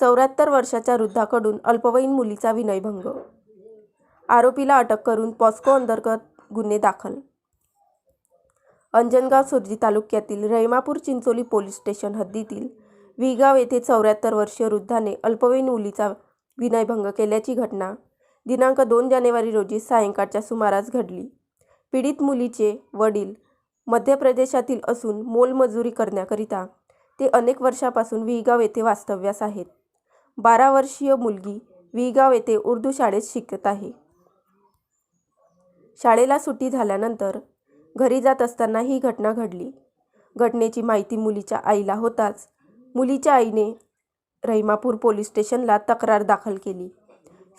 चौऱ्याहत्तर वर्षाच्या वृद्धाकडून अल्पवयीन मुलीचा विनयभंग. आरोपीला अटक करून पॉस्को अंतर्गत गुन्हे दाखल. अंजनगाव सुर्जी तालुक्यातील रहिमापूर चिंचोली पोलीस स्टेशन हद्दीतील विगाव येथे चौऱ्याहत्तर वर्षीय वृद्धाने अल्पवयीन मुलीचा विनयभंग केल्याची घटना दिनांक दोन जानेवारी रोजी सायंकाळच्या सुमारास घडली. पीडित मुलीचे वडील मध्य प्रदेशातील असून मोलमजुरी करण्याकरिता ते अनेक वर्षापासून विगाव येथे वास्तव्यास आहेत. बारा वर्षीय मुलगी विगाव येथे उर्दू शाळेत शिकत आहे. शाळेला सुट्टी झाल्यानंतर घरी जात असताना ही घटना घडली. घटनेची माहिती मुलीच्या आईला होताच. मुलीच्या आईने रहिमापूर पोलीस स्टेशनला तक्रार दाखल केली.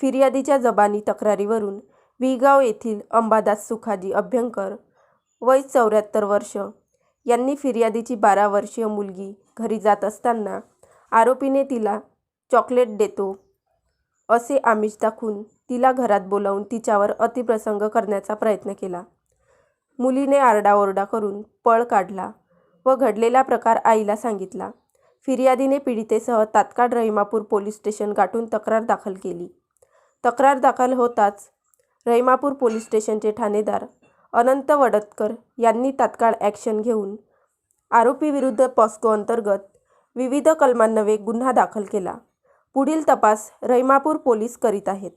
फिर्यादीच्या जबानी तक्रारीवरून विगाव येथील अंबादास सुखाजी अभ्यंकर वय चौऱ्याहत्तर वर्ष यांनी फिर्यादीची बारा वर्षीय मुलगी घरी जात असताना आरोपीने तिला चॉकलेट देतो. असे आमिष दाखवून तिला घरात बोलावून तिच्यावर अतिप्रसंग करण्याचा प्रयत्न केला. मुलीने आरडाओरडा करून पळ काढला व घडलेला प्रकार आईला सांगितला. फिर्यादीने पीडितेसह तात्काळ रहिमापूर पोलीस स्टेशन गाठून तक्रार दाखल केली. तक्रार दाखल होताच रहिमापूर पोलीस स्टेशनचे ठाणेदार अनंत वडतकर यांनी तात्काळ ॲक्शन घेऊन आरोपीविरुद्ध पॉस्को अंतर्गत विविध कलमांनवे गुन्हा दाखल केला. पुढील तपास रहिमापूर पोलीस करीत आहेत.